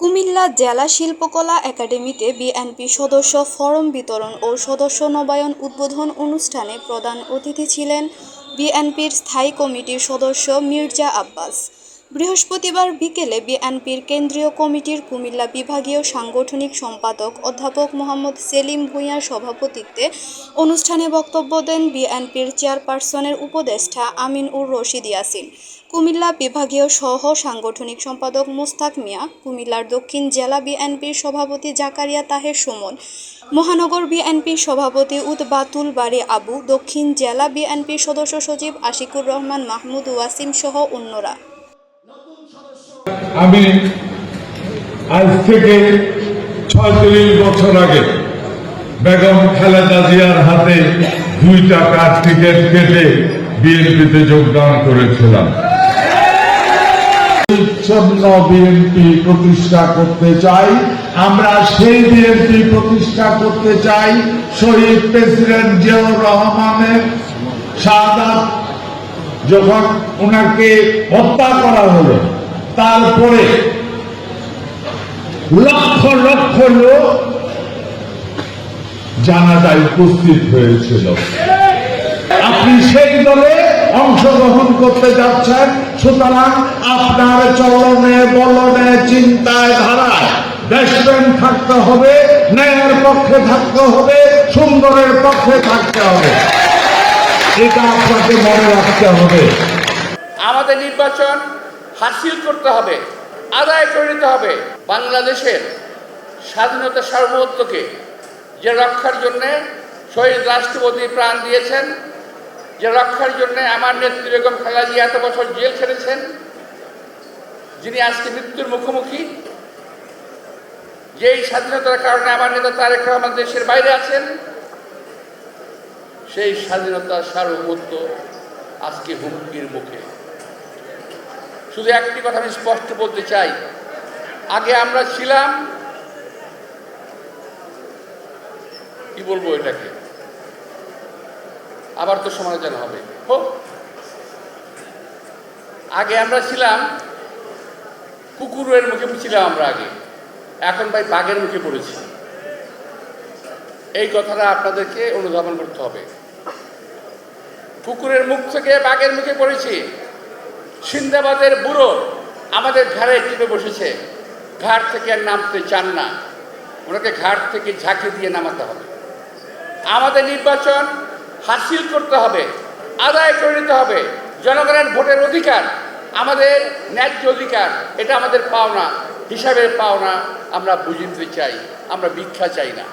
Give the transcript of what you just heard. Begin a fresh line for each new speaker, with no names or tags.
কুমিল্লা জেলা শিল্পকলা একাডেমিতে বিএনপি সদস্য ফরম বিতরণ ও সদস্য নবায়ন উদ্বোধন অনুষ্ঠানে প্রধান অতিথি ছিলেন বিএনপির স্থায়ী কমিটির সদস্য মির্জা আব্বাস। বৃহস্পতিবার বিকেলে বিএনপির কেন্দ্রীয় কমিটির কুমিল্লা বিভাগীয় সাংগঠনিক সম্পাদক অধ্যাপক মোহাম্মদ সেলিম ভূঁইয়ার সভাপতিত্বে অনুষ্ঠানে বক্তব্য দেন বিএনপির চেয়ারপারসনের উপদেষ্টা আমিন উর রশিদ ইয়াসিন। কুমিল্লা বিভাগীয় সহ সাংগঠনিক সম্পাদক মোস্তাক মিয়া, কুমিল্লার দক্ষিণ জেলা বিএনপির সভাপতি জাকারিয়া তাহের সুমন, মহানগর বিএনপির সভাপতি উদ্বাতুল বাড়ি আবু, দক্ষিণ জেলা বিএনপির সদস্য সচিব আশিকুর রহমান মাহমুদ ওয়াসিম সহ অন্যরা।
আমি আজ থেকে ছয়ত্রিশ বছর আগে বেগম খালেদা জিয়ার হাতে দুইটা কাজ টিকিট কেটে বিএনপিতে যোগদান করেছিলাম। বিএনপি প্রতিষ্ঠা করতে চাই, আমরা সেই বিএনপি প্রতিষ্ঠা করতে চাই, শহীদ প্রেসিডেন্ট জিয়াউর রহমানের শাহাদাত যখন ওনাকে হত্যা করা হলো। তারপরে লক্ষ লক্ষ লোক জানাজায় উপস্থিত হয়েছিল। আপনি সেই দলে অংশগ্রহণ করতে যাচ্ছেন, সুতরাং আপনার চলনে, বলনে, চিন্তায়, ধারায় দেশপ্রেম থাকতে হবে, ন্যায়ের পক্ষে থাকতে হবে, সুন্দরের পক্ষে থাকতে হবে। এটা আপনাকে মনে রাখতে হবে।
আমাদের নির্বাচন হাসিল করতে হবে, আদায় করে নিতে হবে। বাংলাদেশের স্বাধীনতা সার্বভৌমত্বকে যে রক্ষার জন্যে শহীদ রাষ্ট্রপতি প্রাণ দিয়েছেন, যে রক্ষার জন্য আমার নেত্রী বেগম খালেদা জিয়া এত বছর জেল ছেড়েছেন যিনি আজকে মৃত্যুর মুখোমুখি, যেই স্বাধীনতার কারণে আমার নেতা তারেক রহমান দেশের বাইরে আছেন, সেই স্বাধীনতার সার্বভৌমত্ব আজকে হুমকির মুখে। শুধু একটি কথা আমি স্পষ্ট বলতে চাই। আগে আমরা ছিলাম, কি বলব এটাকে? আবার তো সমালোচনা হবে। হোক। আগে আমরা ছিলাম, কুকুরের মুখে ছিলাম আমরা আগে। এখন ভাই বাঘের মুখে পড়েছি। এই কথাটা আপনাদেরকে অনুধাবন করতে হবে। কুকুরের মুখ থেকে বাঘের মুখে পড়েছি। সিন্দাবাদের বুড়ো আমাদের ঘাড়ে চেপে বসেছে। ঘাট থেকে আর নামতে চান না। ওনাকে ঘাট থেকে ঝাঁকে দিয়ে নামাতে হবে। আমাদের নির্বাচন হাসিল করতে হবে, আদায় করে নিতে হবে। জনগণের ভোটের অধিকার আমাদের ন্যায্য অধিকার, এটা আমাদের পাওনা। হিসাবের পাওনা আমরা বুঝে নিতে চাই, আমরা ভিক্ষা চাই না।